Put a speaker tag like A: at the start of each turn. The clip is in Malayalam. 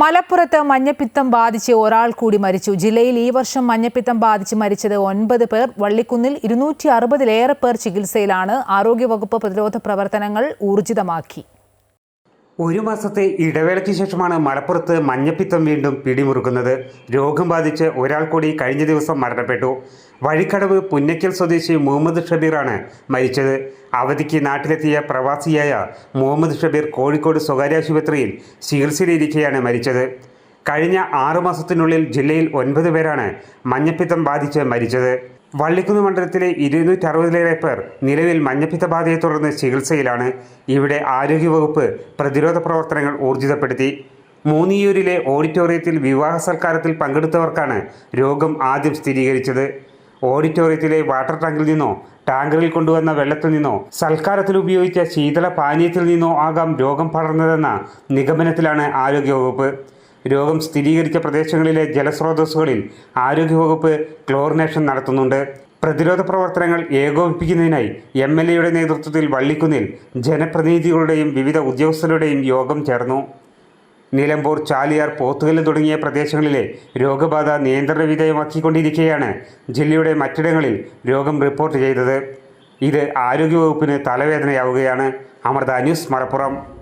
A: മലപ്പുറത്ത് മഞ്ഞപ്പിത്തം ബാധിച്ച് ഒരാൾ കൂടി മരിച്ചു. ജില്ലയിൽ ഈ വർഷം മഞ്ഞപ്പിത്തം ബാധിച്ച് മരിച്ചത് ഒൻപത് പേർ. വള്ളിക്കുന്നിൽ ഇരുന്നൂറ്റി അറുപതിലേറെ പേർ ചികിത്സയിലാണ് ആരോഗ്യവകുപ്പ് പ്രതിരോധ പ്രവർത്തനങ്ങൾ ഊർജിതമാക്കി.
B: ഒരു മാസത്തെ ഇടവേളയ്ക്ക് ശേഷമാണ് മലപ്പുറത്ത് മഞ്ഞപ്പിത്തം വീണ്ടും പിടിമുറുക്കുന്നത്. രോഗം ബാധിച്ച് ഒരാൾ കൂടി കഴിഞ്ഞ ദിവസം മരണപ്പെട്ടു. വഴിക്കടവ് പുന്നയ്ക്കൽ സ്വദേശി മുഹമ്മദ് ഷബീറാണ് മരിച്ചത്. അവധിക്ക് നാട്ടിലെത്തിയ പ്രവാസിയായ മുഹമ്മദ് ഷബീർ കോഴിക്കോട് സ്വകാര്യ ആശുപത്രിയിൽ ചികിത്സയിലിരിക്കെയാണ് മരിച്ചത്. കഴിഞ്ഞ ആറു മാസത്തിനുള്ളിൽ ജില്ലയിൽ ഒൻപത് പേരാണ് മഞ്ഞപ്പിത്തം ബാധിച്ച് മരിച്ചത്. വള്ളിക്കുന്ന് മണ്ഡലത്തിലെ ഇരുന്നൂറ്റി അറുപതിലേറെ പേർ നിലവിൽ മഞ്ഞപ്പിത്ത ബാധയെ തുടർന്ന് ചികിത്സയിലാണ്. ഇവിടെ ആരോഗ്യവകുപ്പ് പ്രതിരോധ പ്രവർത്തനങ്ങൾ ഊർജിതപ്പെടുത്തി. മൂന്നിയൂരിലെ ഓഡിറ്റോറിയത്തിൽ വിവാഹ സൽക്കാരത്തിൽ പങ്കെടുത്തവർക്കാണ് രോഗം ആദ്യം സ്ഥിരീകരിച്ചത്. ഓഡിറ്റോറിയത്തിലെ വാട്ടർ ടാങ്കിൽ നിന്നോ ടാങ്കറിൽ കൊണ്ടുവന്ന വെള്ളത്തിൽ നിന്നോ സൽക്കാരത്തിൽ ഉപയോഗിച്ച ശീതള പാനീയത്തിൽ നിന്നോ ആകാം രോഗം പടർന്നതെന്ന നിഗമനത്തിലാണ് ആരോഗ്യവകുപ്പ്. രോഗം സ്ഥിരീകരിച്ച പ്രദേശങ്ങളിലെ ജലസ്രോതസ്സുകളിൽ ആരോഗ്യവകുപ്പ് ക്ലോറിനേഷൻ നടത്തുന്നുണ്ട്. പ്രതിരോധ പ്രവർത്തനങ്ങൾ ഏകോപിപ്പിക്കുന്നതിനായി എം എൽ എയുടെ നേതൃത്വത്തിൽ വള്ളിക്കുന്നിൽ ജനപ്രതിനിധികളുടെയും വിവിധ ഉദ്യോഗസ്ഥരുടെയും യോഗം ചേർന്നു. നിലമ്പൂർ ചാലിയാർ പോത്തുകല്ല് തുടങ്ങിയ പ്രദേശങ്ങളിലെ രോഗബാധ നിയന്ത്രണ വിധേയമാക്കിക്കൊണ്ടിരിക്കെയാണ് ജില്ലയുടെ മറ്റിടങ്ങളിൽ രോഗം റിപ്പോർട്ട് ചെയ്തത്. ഇത് ആരോഗ്യവകുപ്പിന് തലവേദനയാവുകയാണ്. അമൃത ന്യൂസ് മലപ്പുറം.